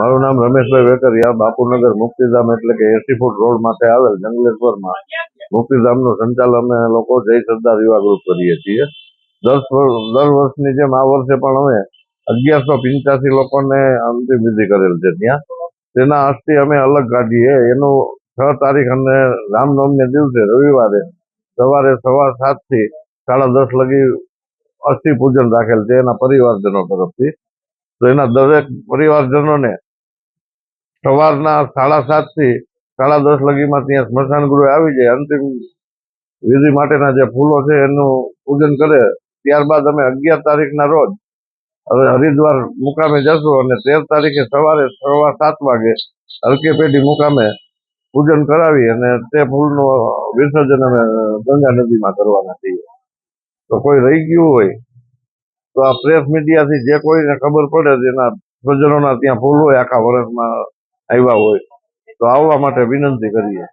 મારું નામ રમેશભાઈ વેકરિયા, બાપુનગર મુક્તિધામ એટલે કે એસી ફૂટ રોડ માટે આવેલ જંગલેશ્વરમાં મુક્તિધામનું સંચાલન અમે લોકો જય સરદાર યુવા ગ્રુપ કરીએ છીએ. દસ દર વર્ષની જેમ આ વર્ષે પણ અમે અગિયારસો પંચ્યાસી લોકોને અંતિમ વિધિ કરેલ છે ત્યાં. તેના અસ્થિ અમે અલગ કાઢીએ. એનું છ તારીખ અને રામનવમીને દિવસે રવિવારે સવારે સવા સાતથી સાડા દસ લગી અસ્થિ પૂજન રાખેલ છે એના પરિવારજનો તરફથી. તો એના દરેક પરિવારજનોને સવારના સાડા સાતથી સાડા દસ લગીમાં ત્યાં સ્મશાન ગૃહે આવી જાય. અંતિમ વિધિ માટેના જે ફૂલો છે એનું પૂજન કરે. ત્યારબાદ અમે અગિયાર તારીખના રોજ હવે હરિદ્વાર મુકામે જશું અને તેર તારીખે સવારે સવા સાત વાગે હલકે પેઢી મુકામે પૂજન કરાવી અને તે ફૂલનું વિસર્જન અમે ગંગા નદીમાં કરવાના છીએ. તો કોઈ રહી ગયું હોય તો આ પ્રેસ મીડિયાથી જે કોઈને ખબર પડે તેના સ્વજનોના ત્યાં ફૂલ હોય આખા વર્ષમાં આવ્યા હોય તો આવવા માટે વિનંતી કરીએ.